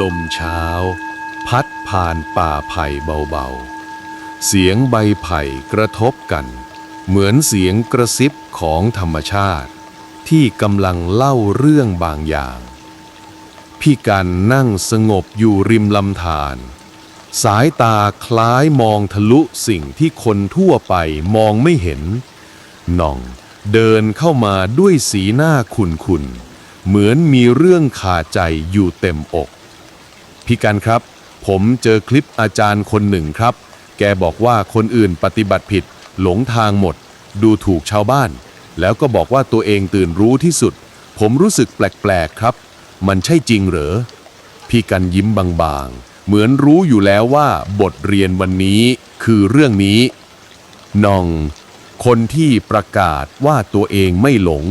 ลมเช้า พัดผ่านป่าไผ่เบาๆ เสียงใบไผ่กระทบกัน เหมือนเสียงกระซิบของธรรมชาติ ที่กำลังเล่าเรื่องบางอย่าง พี่กันนั่งสงบอยู่ริมลำธารสายตาคล้ายมองทะลุสิ่งที่คนทั่วไปมองไม่เห็น น่องเดินเข้ามาด้วยสีหน้าขุนๆ เหมือนมีเรื่องขาใจอยู่เต็มอก พี่กันครับ ผมเจอคลิปอาจารย์คนหนึ่งครับ แกบอกว่าคนอื่นปฏิบัติผิด หลงทางหมด ดูถูกชาวบ้าน แล้วก็บอกว่าตัวเองตื่นรู้ที่สุด ผมรู้สึกแปลกๆครับ มันใช่จริงเหรอ พี่กันยิ้มบางๆ เหมือนรู้อยู่แล้วว่าบทเรียนวันนี้คือเรื่องนี้นอง คนที่ประกาศว่าตัวเองไม่หลง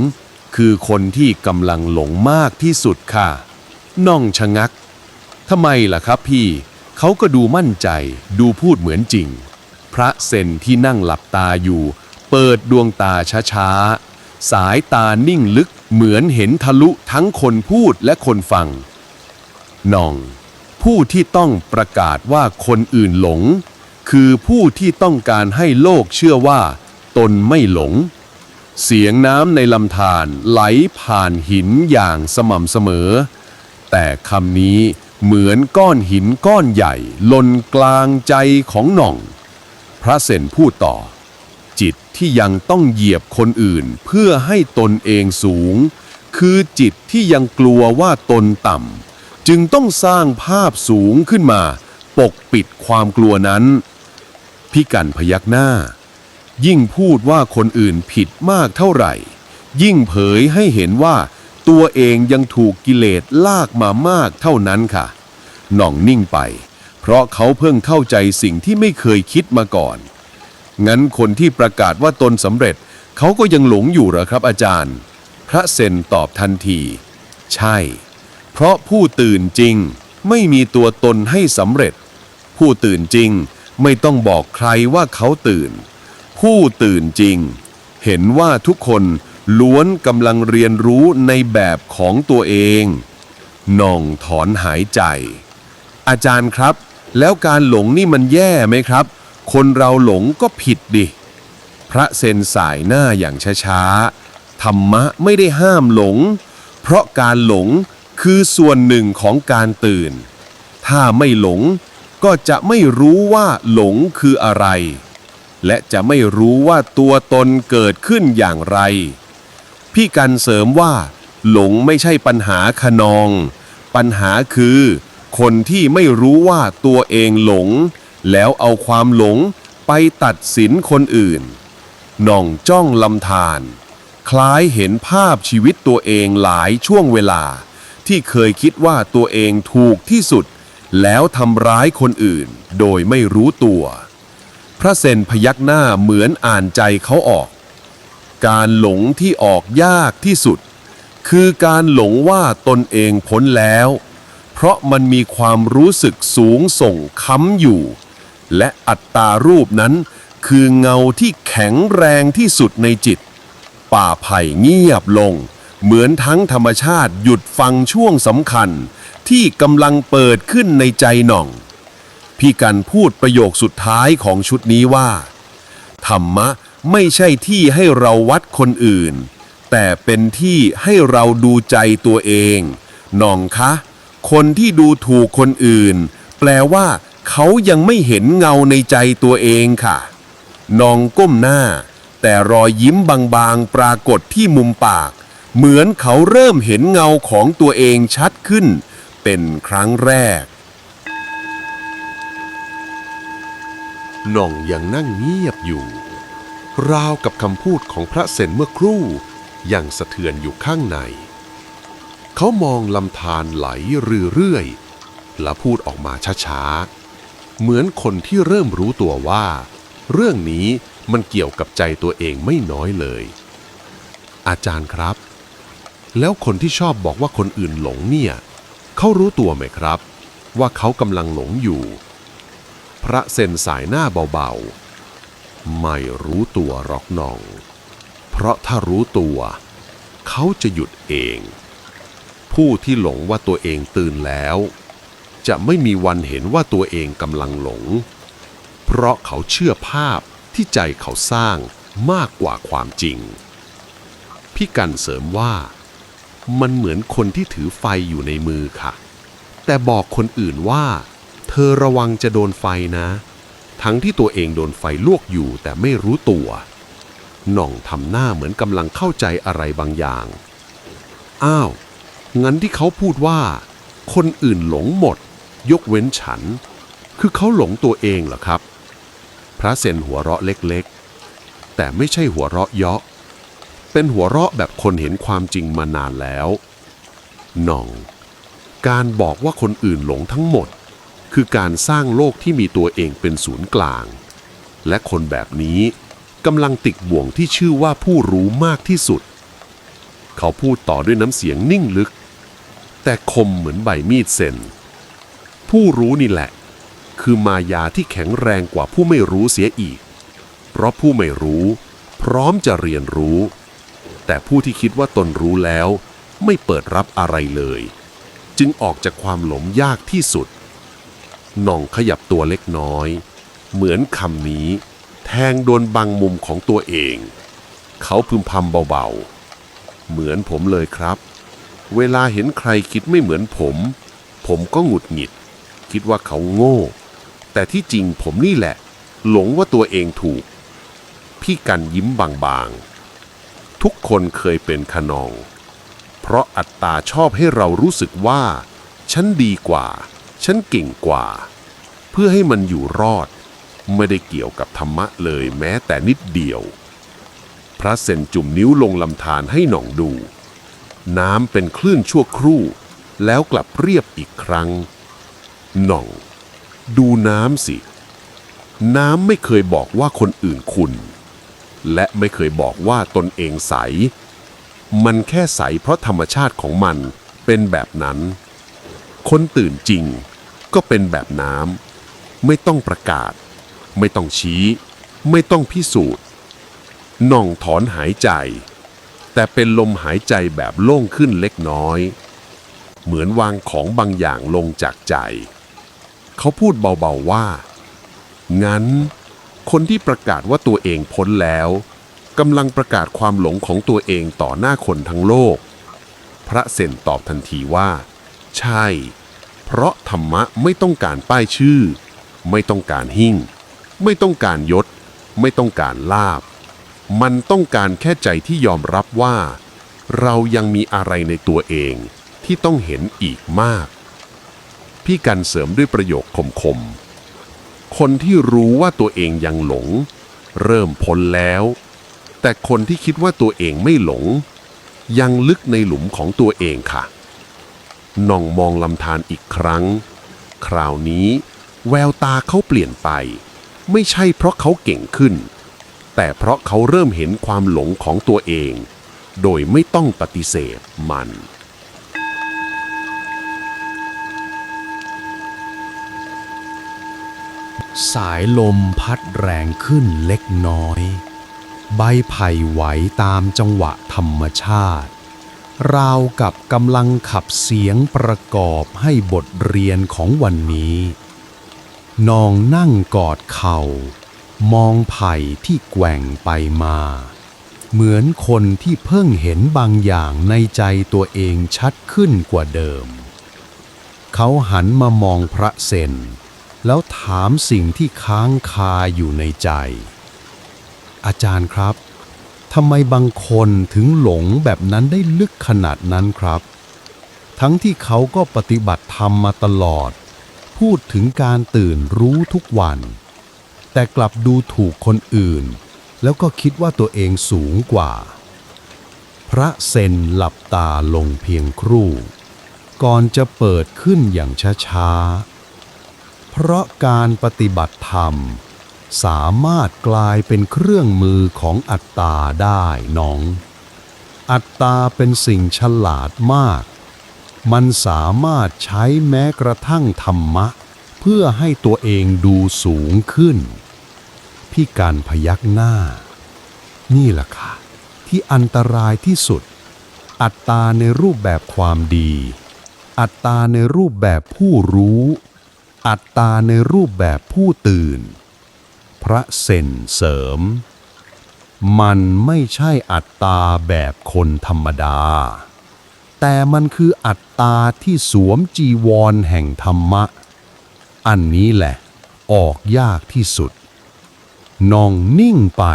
คือคนที่กำลังหลงมากที่สุดค่ะน้องชะงัก ทำไมล่ะครับพี่ เขาก็ดูมั่นใจ ดูพูดเหมือนจริง พระเซนที่นั่งหลับตาอยู่ เปิดดวงตาช้าๆ สายตานิ่งลึกเหมือนเห็นทะลุทั้งคนพูดและคนฟังนอง ผู้ที่ต้องประกาศว่าคนอื่นหลง คือผู้ที่ต้องการให้โลกเชื่อว่า ตนไม่หลง เสียงน้ำในลำธารไหลผ่านหินอย่างสม่ำเสมอ แต่คำนี้ เหมือนก้อนหินก้อนใหญ่หล่นกลางใจของหน่อง พระเซนพูดต่อ จิตที่ยังต้องเหยียบคนอื่นเพื่อให้ตนเองสูง คือจิตที่ยังกลัวว่าตนต่ำจึงต้องสร้างภาพสูงขึ้นมา ปกปิดความกลัวนั้นพี่กันพยักหน้า ยิ่งพูดว่าคนอื่นผิดมากเท่าไหร่ ยิ่งเผยให้เห็นว่า ตัวเองยังถูกกิเลสลากมามากเท่านั้นค่ะ หน่องนิ่งไป เพราะเขาเพิ่งเข้าใจสิ่งที่ไม่เคยคิดมาก่อน งั้นคนที่ประกาศว่าตนสำเร็จ เขาก็ยังหลงอยู่เหรอครับอาจารย์ พระเซนตอบทันที ใช่ เพราะผู้ตื่นจริง ไม่มีตัวตนให้สำเร็จ ผู้ตื่นจริง ไม่ต้องบอกใครว่าเขาตื่น ผู้ตื่นจริง เห็นว่าทุกคน ล้วนกำลังเรียนรู้ในแบบของตัวเองน่องถอนหายใจ อาจารย์ครับ แล้วการหลงนี่มันแย่ไหมครับ คนเราหลงก็ผิดดิ พระเซนสายหน้าอย่างช้าๆ ธรรมะไม่ได้ห้ามหลง เพราะการหลงคือส่วนหนึ่งของการตื่น ถ้าไม่หลงก็จะไม่รู้ว่าหลงคืออะไร และจะไม่รู้ว่าตัวตนเกิดขึ้นอย่างไร พี่กันเสริมว่า หลงไม่ใช่ปัญหาขนอง ปัญหาคือ คนที่ไม่รู้ว่าตัวเองหลง แล้วเอาความหลงไปตัดสินคนอื่นน่องจ้องลำธารคล้ายเห็นภาพชีวิตตัวเองหลายช่วงเวลา ที่เคยคิดว่าตัวเองถูกที่สุด แล้วทำร้ายคนอื่น โดยไม่รู้ตัว พระเซนพยักหน้าเหมือนอ่านใจเขาออก การหลงที่ออกยากที่สุด คือการหลงว่าตนเองพ้นแล้ว เพราะมันมีความรู้สึกสูงส่งค้ำอยู่ และอัตตารูปนั้นคือเงาที่แข็งแรงที่สุดในจิต ป่าไผ่เงียบลง เหมือนทั้งธรรมชาติหยุดฟังช่วงสำคัญ ที่กำลังเปิดขึ้นในใจหน่อง พี่กันพูดประโยคสุดท้ายของชุดนี้ว่า ธรรมะ ไม่ใช่ที่ให้เราวัดคนอื่น แต่เป็นที่ให้เราดูใจตัวเองน่องคะ คนที่ดูถูกคนอื่น แปลว่าเขายังไม่เห็นเงาในใจตัวเองค่ะนองก้มหน้า แต่รอยยิ้มบางๆ ปรากฏที่มุมปาก เหมือนเขาเริ่มเห็นเงาของตัวเองชัดขึ้น เป็นครั้งแรกน่องยังนั่งเงียบอยู่ ราวกับคำพูดของพระเซนเมื่อครู่ ยังสะเทือนอยู่ข้างใน เขามองลำธารไหลเรื่อยๆและพูดออกมาช้าๆ เหมือนคนที่เริ่มรู้ตัวว่า เรื่องนี้มันเกี่ยวกับใจตัวเองไม่น้อยเลย อาจารย์ครับ แล้วคนที่ชอบบอกว่าคนอื่นหลงเนี่ย เขารู้ตัวไหมครับ ว่าเขากำลังหลงอยู่ พระเซนสายหน้าเบาๆ ไม่รู้ตัวหรอกหนอง เพราะถ้ารู้ตัว เขาจะหยุดเอง ผู้ที่หลงว่าตัวเองตื่นแล้ว จะไม่มีวันเห็นว่าตัวเองกำลังหลง เพราะเขาเชื่อภาพที่ใจเขาสร้างมากกว่าความจริง พี่กันเสริมว่า มันเหมือนคนที่ถือไฟอยู่ในมือค่ะ แต่บอกคนอื่นว่า เธอระวังจะโดนไฟนะ ทั้งที่ตัวเองโดนไฟลวกอยู่แต่ไม่รู้ตัวหน่องทำหน้าเหมือนกำลังเข้าใจอะไรบางอย่าง อ้าว งั้นที่เขาพูดว่า คนอื่นหลงหมด ยกเว้นฉัน คือเขาหลงตัวเองเหรอครับ พระเซนหัวเราะเล็กๆ แต่ไม่ใช่หัวเราะเยาะ เป็นหัวเราะแบบคนเห็นความจริงมานานแล้ว หน่อง การบอกว่าคนอื่นหลงทั้งหมด คือการสร้างโลกที่มีตัวเองเป็นศูนย์กลาง และคนแบบนี้กำลังติดบ่วงที่ชื่อว่าผู้รู้มากที่สุด เขาพูดต่อด้วยน้ำเสียงนิ่งลึก แต่คมเหมือนใบมีดเซนผู้รู้นี่แหละ คือมายาที่แข็งแรงกว่าผู้ไม่รู้เสียอีก เพราะผู้ไม่รู้ พร้อมจะเรียนรู้ แต่ผู้ที่คิดว่าตนรู้แล้ว ไม่เปิดรับอะไรเลย จึงออกจากความหลงยากที่สุด น่องขยับตัวเล็กน้อย เหมือนคำนี้ แทงโดนบางมุมของตัวเอง เขาพึมพำเบาๆ เหมือนผมเลยครับ เวลาเห็นใครคิดไม่เหมือนผม ผมก็หงุดหงิด คิดว่าเขาโง่ แต่ที่จริงผมนี่แหละ หลงว่าตัวเองถูก พี่กันยิ้มบางๆ ทุกคนเคยเป็นขนอง เพราะอัตตาชอบให้เรารู้สึกว่า ฉันดีกว่า ฉันเก่งกว่า เพื่อให้มันอยู่รอด ไม่ได้เกี่ยวกับธรรมะเลยแม้แต่นิดเดียว พระเซนจุ่มนิ้วลงลำธารให้หน่องดู น้ำเป็นคลื่นชั่วครู่ แล้วกลับเรียบอีกครั้ง หน่อง ดูน้ำสิ น้ำไม่เคยบอกว่าคนอื่นคุณ และไม่เคยบอกว่าตนเองใส มันแค่ใสเพราะธรรมชาติของมันเป็นแบบนั้น คนตื่นจริง ก็เป็นแบบน้ำไม่ต้องประกาศ ไม่ต้องชี้ ไม่ต้องพิสูจน์น่องถอนหายใจ แต่เป็นลมหายใจแบบโล่งขึ้นเล็กน้อย เหมือนวางของบางอย่างลงจากใจ เขาพูดเบาๆว่า งั้น คนที่ประกาศว่าตัวเองพ้นแล้วกำลังประกาศความหลงของตัวเองต่อหน้าคนทั้งโลก พระเซนตอบทันทีว่า ใช่ เพราะธรรมะไม่ต้องการป้ายชื่อ ไม่ต้องการหิ่ง ไม่ต้องการยศ ไม่ต้องการลาบ มันต้องการแค่ใจที่ยอมรับว่า เรายังมีอะไรในตัวเองที่ต้องเห็นอีกมาก พี่กันเสริมด้วยประโยคคมๆ คนที่รู้ว่าตัวเองยังหลง เริ่มพ้นแล้ว แต่คนที่คิดว่าตัวเองไม่หลง ยังลึกในหลุมของตัวเองค่ะ น่องมองลำธารอีกครั้ง คราวนี้แววตาเขาเปลี่ยนไป ไม่ใช่เพราะเขาเก่งขึ้น แต่เพราะเขาเริ่มเห็นความหลงของตัวเอง โดยไม่ต้องปฏิเสธมันสายลมพัดแรงขึ้นเล็กน้อย ใบไผ่ไหวตามจังหวะธรรมชาติ ราวกับกำลังขับเสียงประกอบให้บทเรียนของวันนี้นองนั่งกอดเข่า มองไผ่ที่แกว่งไปมา เหมือนคนที่เพิ่งเห็นบางอย่างในใจตัวเองชัดขึ้นกว่าเดิม เขาหันมามองพระเซนแล้วถามสิ่งที่ค้างคาอยู่ในใจ อาจารย์ครับ ทำไมบางคนถึงหลงแบบนั้นได้ลึกขนาดนั้นครับ ทั้งที่เขาก็ปฏิบัติธรรมมาตลอด พูดถึงการตื่นรู้ทุกวัน แต่กลับดูถูกคนอื่น แล้วก็คิดว่าตัวเองสูงกว่า พระเซนหลับตาลงเพียงครู่ ก่อนจะเปิดขึ้นอย่างช้าๆ เพราะการปฏิบัติธรรม สามารถกลายเป็นเครื่องมือของอัตตาได้น้อง อัตตาเป็นสิ่งฉลาดมาก มันสามารถใช้แม้กระทั่งธรรมะ เพื่อให้ตัวเองดูสูงขึ้น พี่การพยักหน้า นี่แหละค่ะ ที่อันตรายที่สุด อัตตาในรูปแบบความดี อัตตาในรูปแบบผู้รู้ อัตตาในรูปแบบผู้ตื่น พระเซนเสริม มันไม่ใช่อัตตาแบบคนธรรมดา แต่มันคืออัตตาที่สวมจีวรแห่งธรรมะ อันนี้แหละ ออกยากที่สุดนองนิ่งไป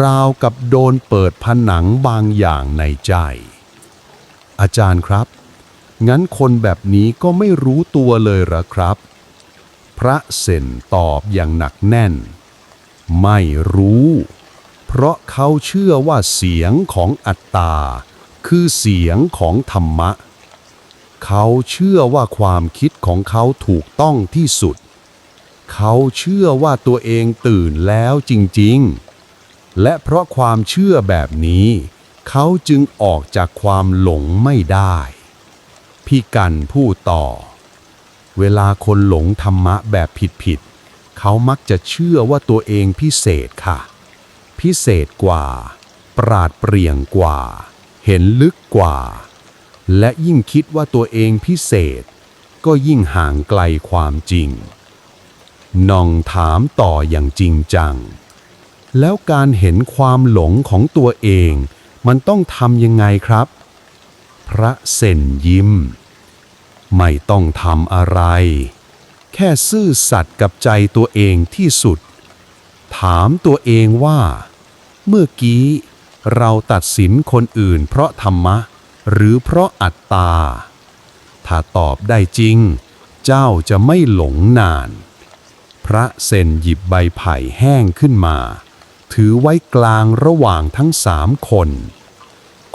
ราวกับโดนเปิดผนังบางอย่างในใจ อาจารย์ครับ งั้นคนแบบนี้ก็ไม่รู้ตัวเลยเหรอครับ พระเซนตอบอย่างหนักแน่น ไม่รู้ เพราะเขาเชื่อว่าเสียงของอัตตา คือเสียงของธรรมะ เขาเชื่อว่าความคิดของเขาถูกต้องที่สุด เขาเชื่อว่าตัวเองตื่นแล้วจริงๆ และเพราะความเชื่อแบบนี้ เขาจึงออกจากความหลงไม่ได้ พี่กันพูดต่อ เวลาคนหลงธรรมะแบบผิดๆเขามักจะเชื่อว่าตัวเองพิเศษค่ะ พิเศษกว่า ปราดเปรี่ยงกว่า เห็นลึกกว่า และยิ่งคิดว่าตัวเองพิเศษ ก็ยิ่งห่างไกลความจริงนองถามต่ออย่างจริงจัง แล้วการเห็นความหลงของตัวเอง มันต้องทำยังไงครับ พระเซนยิ้ม ไม่ต้องทำอะไร แค่ซื่อสัตย์กับใจตัวเองที่สุด ถามตัวเองว่า เมื่อกี้เราตัดสินคนอื่นเพราะธรรมะ หรือเพราะอัตตา ถ้าตอบได้จริง เจ้าจะไม่หลงนาน พระเซนหยิบใบไผ่แห้งขึ้นมา ถือไว้กลางระหว่างทั้งสามคน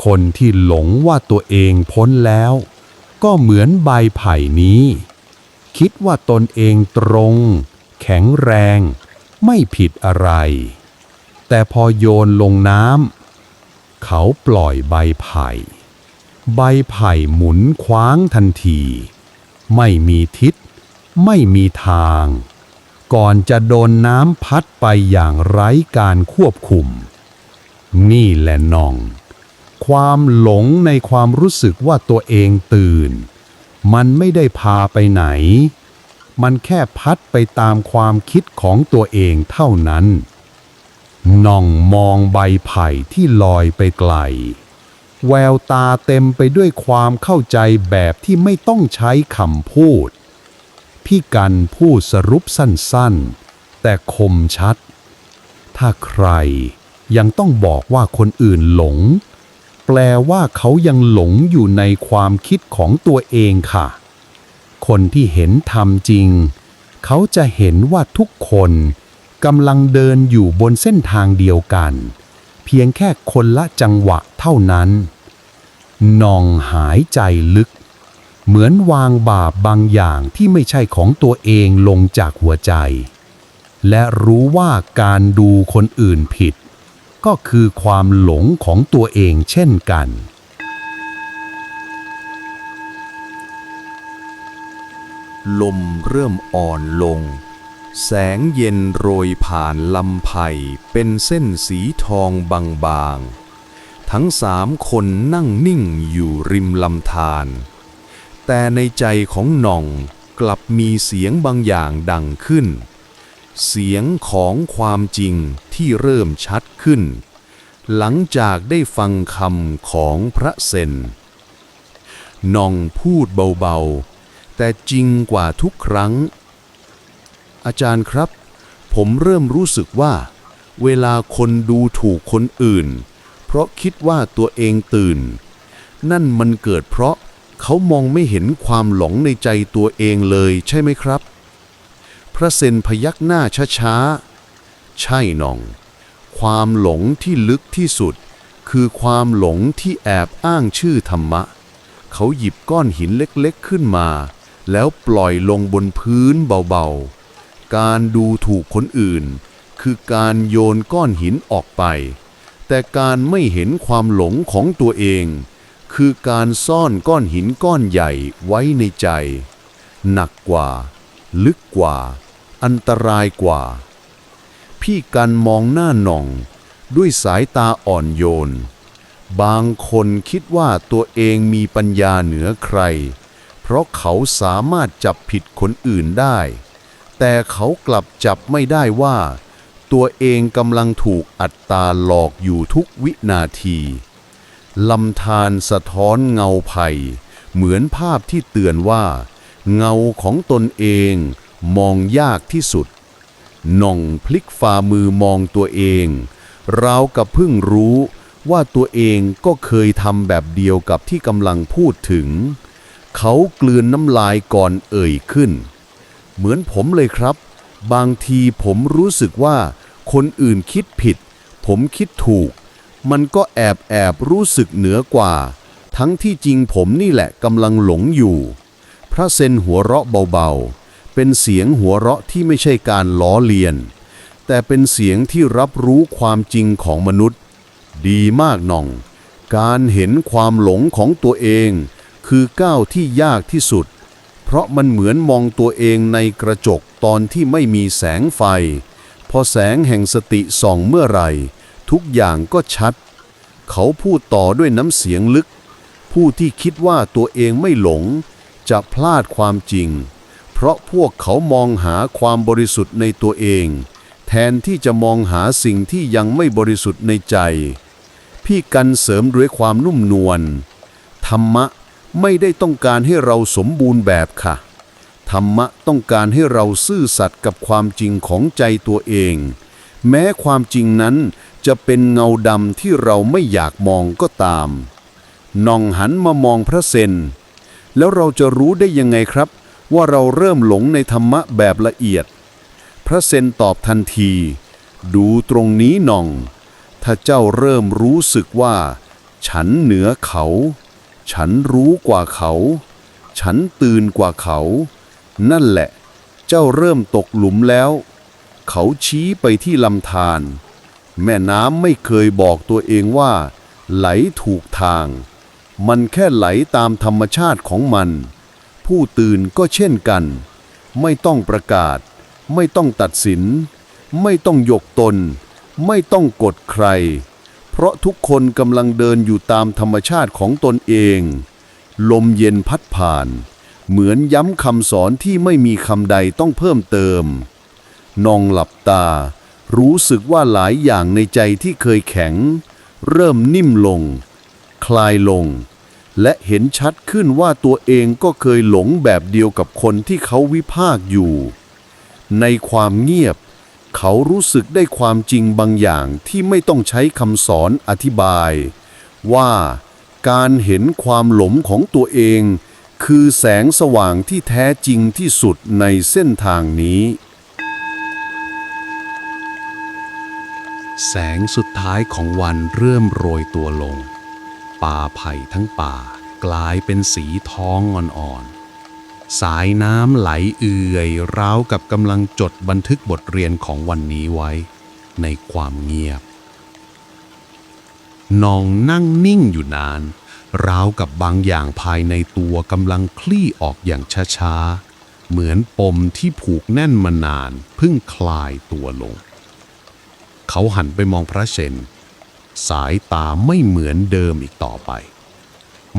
คนที่หลงว่าตัวเองพ้นแล้ว ก็เหมือนใบไผ่นี้ คิดว่าตนเองตรง แข็งแรง ไม่ผิดอะไร แต่พอโยนลงน้ำเขาปล่อยใบไผ่ ใบไผ่หมุนคว้างทันที ไม่มีทิศ ไม่มีทาง ก่อนจะโดนน้ำพัดไปอย่างไร้การควบคุม นี่แหละน้อง ความหลงในความรู้สึกว่าตัวเองตื่น มันไม่ได้พาไปไหน มันแค่พัดไปตามความคิดของตัวเองเท่านั้นน้องมองใบไผ่ที่ลอยไปไกล แววตาเต็มไปด้วยความเข้าใจแบบที่ไม่ต้องใช้คำพูด พี่กันพูดสรุปสั้นๆ แต่คมชัด ถ้าใครยังต้องบอกว่าคนอื่นหลง แปลว่าเขายังหลงอยู่ในความคิดของตัวเองค่ะ คนที่เห็นธรรมจริง เขาจะเห็นว่าทุกคนกำลังเดินอยู่บนเส้นทางเดียวกัน เพียงแค่คนละจังหวะเท่านั้นนองหายใจลึก เหมือนวางบาปบางอย่างที่ไม่ใช่ของตัวเองลงจากหัวใจ และรู้ว่าการดูคนอื่นผิด ก็คือความหลงของตัวเองเช่นกัน ลมเริ่มอ่อนลง แสงเย็นโรยผ่านลำไผ่เป็นเส้นสีทองบางๆ ทั้งสามคนนั่งนิ่งอยู่ริมลำธารแต่ในใจของหน่องกลับมีเสียงบางอย่างดังขึ้น เสียงของความจริงที่เริ่มชัดขึ้น หลังจากได้ฟังคำของพระเซนนองพูดเบาๆ แต่จริงกว่าทุกครั้ง อาจารย์ครับ ผมเริ่มรู้สึกว่า เวลาคนดูถูกคนอื่น เพราะคิดว่าตัวเองตื่น นั่นมันเกิดเพราะเขามองไม่เห็นความหลงในใจตัวเองเลยใช่ไหมครับ พระเซนพยักหน้าช้าๆ ใช่หนอง ความหลงที่ลึกที่สุด คือความหลงที่แอบอ้างชื่อธรรมะ เขาหยิบก้อนหินเล็กๆขึ้นมา แล้วปล่อยลงบนพื้นเบาๆ การดูถูกคนอื่น คือการโยนก้อนหินออกไป แต่การไม่เห็นความหลงของตัวเอง คือการซ่อนก้อนหินก้อนใหญ่ไว้ในใจ หนักกว่า ลึกกว่า อันตรายกว่า พี่กันมองหน้าหน่อง ด้วยสายตาอ่อนโยน บางคนคิดว่าตัวเองมีปัญญาเหนือใคร เพราะเขาสามารถจับผิดคนอื่นได้ แต่เขากลับจับไม่ได้ว่า ตัวเองกำลังถูกอัตตาหลอกอยู่ทุกวินาทีลำธารสะท้อนเงาภัยเหมือนภาพที่เตือนว่า เงาของตนเอง มองยากที่สุดน่องพลิกฝ่ามือมองตัวเองราวกับเพิ่งรู้ว่าตัวเองก็เคยทำแบบเดียวกับที่กำลังพูดถึง เขากลืนน้ำลายก่อนเอ่ยขึ้น เหมือนผมเลยครับ บางทีผมรู้สึกว่า คนอื่นคิดผิด ผมคิดถูก มันก็แอบแอบรู้สึกเหนือกว่า ทั้งที่จริงผมนี่แหละกำลังหลงอยู่ พระเซนหัวเราะเบาๆ เป็นเสียงหัวเราะที่ไม่ใช่การล้อเลียน แต่เป็นเสียงที่รับรู้ความจริงของมนุษย์ ดีมากน่อง การเห็นความหลงของตัวเอง คือก้าวที่ยากที่สุด เพราะมันเหมือนมองตัวเองในกระจกตอนที่ไม่มีแสงไฟ พอแสงแห่งสติส่องเมื่อไหร่ ทุกอย่างก็ชัด เขาพูดต่อด้วยน้ำเสียงลึก ผู้ที่คิดว่าตัวเองไม่หลง จะพลาดความจริง เพราะพวกเขามองหาความบริสุทธิ์ในตัวเอง แทนที่จะมองหาสิ่งที่ยังไม่บริสุทธิ์ในใจ พี่กันเสริมด้วยความนุ่มนวลธรรมะไม่ได้ต้องการให้เราสมบูรณ์แบบค่ะ ธรรมะต้องการให้เราซื่อสัตย์กับความจริงของใจตัวเอง แม้ความจริงนั้นจะเป็นเงาดำที่เราไม่อยากมองก็ตามนองหันมามองพระเซนแล้วเราจะรู้ได้ยังไงครับ ว่าเราเริ่มหลงในธรรมะแบบละเอียด พระเซนตอบทันที ดูตรงนี้หน่อง ถ้าเจ้าเริ่มรู้สึกว่า ฉันเหนือเขา ฉันรู้กว่าเขา ฉันตื่นกว่าเขา นั่นแหละ เจ้าเริ่มตกหลุมแล้ว เขาชี้ไปที่ลำธารแม่น้ำไม่เคยบอกตัวเองว่า ไหลถูกทาง มันแค่ไหลตามธรรมชาติของมัน ผู้ตื่นก็เช่นกัน ไม่ต้องประกาศ ไม่ต้องตัดสิน ไม่ต้องยกตน ไม่ต้องกดใคร เพราะทุกคนกำลังเดินอยู่ตามธรรมชาติของตนเอง ลมเย็นพัดผ่าน เหมือนย้ำคำสอนที่ไม่มีคำใดต้องเพิ่มเติม นองหลับตา รู้สึกว่าหลายอย่างในใจที่เคยแข็ง เริ่มนิ่มลง คลายลง และเห็นชัดขึ้นว่าตัวเองก็เคยหลงแบบเดียวกับคนที่เขาวิพากษ์อยู่ ในความเงียบ เขารู้สึกได้ความจริงบางอย่างที่ไม่ต้องใช้คำสอนอธิบาย ว่าการเห็นความหลงของตัวเอง คือแสงสว่างที่แท้จริงที่สุดในเส้นทางนี้ แสงสุดท้ายของวันเริ่มโรยตัวลง ป่าไผ่ทั้งป่ากลายเป็นสีทองอ่อนๆ สายน้ำไหลเอื่อยราวกับกำลังจดบันทึกบทเรียนของวันนี้ไว้ ในความเงียบนองนั่งนิ่งอยู่นาน ราวกับบางอย่างภายในตัวกำลังคลี่ออกอย่างช้าๆ เหมือนปมที่ผูกแน่นมานานเพิ่งคลายตัวลง เขาหันไปมองพระเชน สายตาไม่เหมือนเดิมอีกต่อไป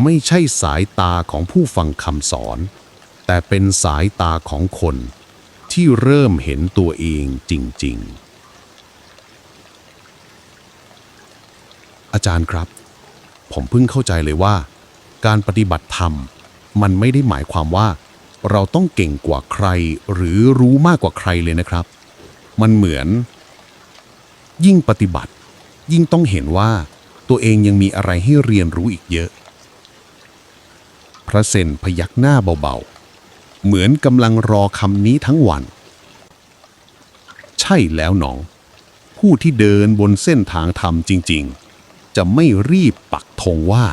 ไม่ใช่สายตาของผู้ฟังคำสอน แต่เป็นสายตาของคนที่เริ่มเห็นตัวเองจริง ๆ อาจารย์ครับ ผมเพิ่งเข้าใจเลยว่า การปฏิบัติธรรม มันไม่ได้หมายความว่า เราต้องเก่งกว่าใครหรือรู้มากกว่าใครเลยนะครับ มันเหมือน ยิ่งปฏิบัติ ยิ่งต้องเห็นว่าตัวเองยังมีอะไรให้เรียนรู้อีกเยอะ พระเซนพยักหน้าเบาๆ เหมือนกำลังรอคำนี้ทั้งวัน ใช่แล้วหนอง ผู้ที่เดินบนเส้นทางธรรมจริง ๆ จะไม่รีบปักธงว่า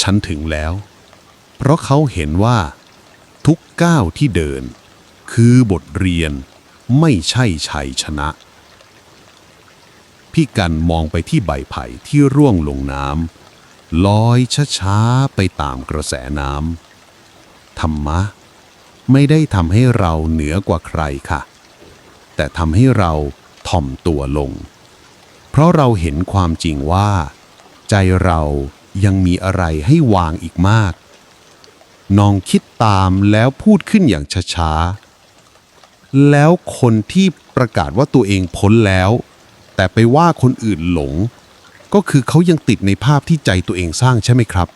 ฉันถึงแล้ว เพราะเขาเห็นว่า ทุกก้าวที่เดิน คือบทเรียนไม่ใช่ชัยชนะ พี่กันมองไปที่ใบไผ่ที่ร่วงลงน้ำลอยช้าๆไปตามกระแสน้ำธรรมะ ไม่ได้ทำให้เราเหนือกว่าใครค่ะ แต่ทำให้เราถ่อมตัวลง เพราะเราเห็นความจริงว่า ใจเรายังมีอะไรให้วางอีกมาก น้องคิดตามแล้วพูดขึ้นอย่างช้าๆ แล้วคนที่ประกาศว่าตัวเองพ้นแล้ว แต่ไปว่าคนอื่นหลง ก็คือเขายังติดในภาพที่ใจตัวเองสร้างใช่ไหมครับ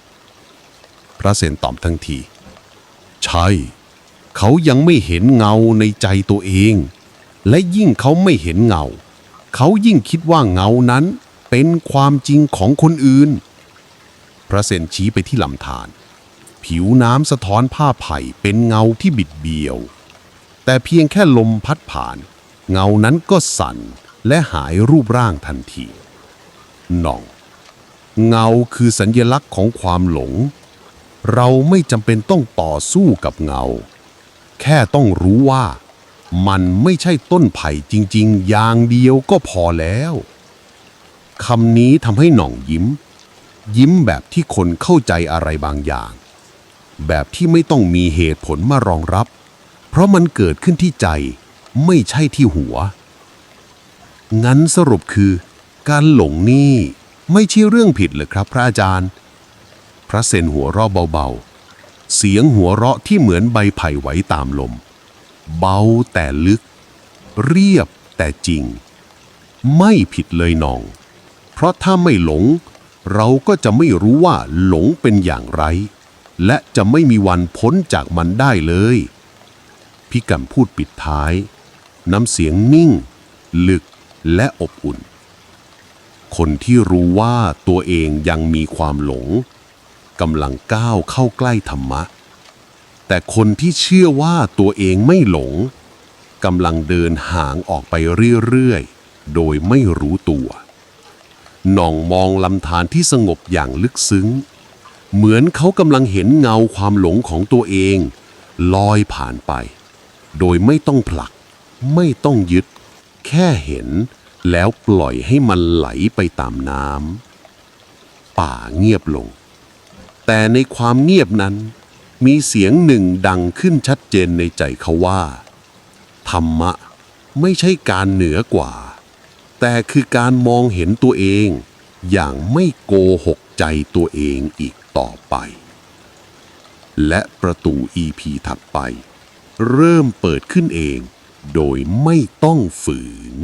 พระเสนตอบทันที ใช่ เขายังไม่เห็นเงาในใจตัวเอง และยิ่งเขาไม่เห็นเงา เขายิ่งคิดว่าเงานั้นเป็นความจริงของคนอื่น พระเซนชี้ไปที่ลำธารผิวน้ำสะท้อนผ้าไผ่เป็นเงาที่บิดเบี้ยว แต่เพียงแค่ลมพัดผ่าน เงานั้นก็สั่น และหายรูปร่างทันทีหน่อง เงาคือสัญญลักษณ์ของความหลง เราไม่จำเป็นต้องต่อสู้กับเงา แค่ต้องรู้ว่ามันไม่ใช่ต้นไผ่จริง ๆ อย่างเดียวก็พอแล้วคำนี้ทำให้หน่องยิ้ม ยิ้มแบบที่คนเข้าใจอะไรบางอย่าง แบบที่ไม่ต้องมีเหตุผลมารองรับ เพราะมันเกิดขึ้นที่ใจไม่ใช่ที่หัว งั้นสรุปคือ การหลงนี่ไม่ใช่เรื่องผิดเลยครับพระอาจารย์ พระเซนหัวเราะเบาๆ เสียงหัวเราะที่เหมือนใบไผ่ไหวตามลม เบาแต่ลึก เรียบแต่จริง ไม่ผิดเลยน้อง เพราะถ้าไม่หลง เราก็จะไม่รู้ว่าหลงเป็นอย่างไร และจะไม่มีวันพ้นจากมันได้เลยพี่กัมพูดปิดท้าย น้ำเสียงนิ่ง ลึก และอบอุ่น คนที่รู้ว่าตัวเองยังมีความหลงกำลังก้าวเข้าใกล้ธรรมะ แต่คนที่เชื่อว่าตัวเองไม่หลงกำลังเดินห่างออกไปเรื่อยๆ โดยไม่รู้ตัวหน่องมองลำธารที่สงบอย่างลึกซึ้ง เหมือนเขากำลังเห็นเงาความหลงของตัวเอง ลอยผ่านไป โดยไม่ต้องผลัก ไม่ต้องยึด แค่เห็นแล้วปล่อยให้มันไหลไปตามน้ำป่าเงียบลง แต่ในความเงียบนั้น มีเสียงหนึ่งดังขึ้นชัดเจนในใจเขาว่า ธรรมะไม่ใช่การเหนือกว่า แต่คือการมองเห็นตัวเอง อย่างไม่โกหกใจตัวเองอีกต่อไป และประตู EP ถัดไป เริ่มเปิดขึ้นเอง โดยไม่ต้องฝืน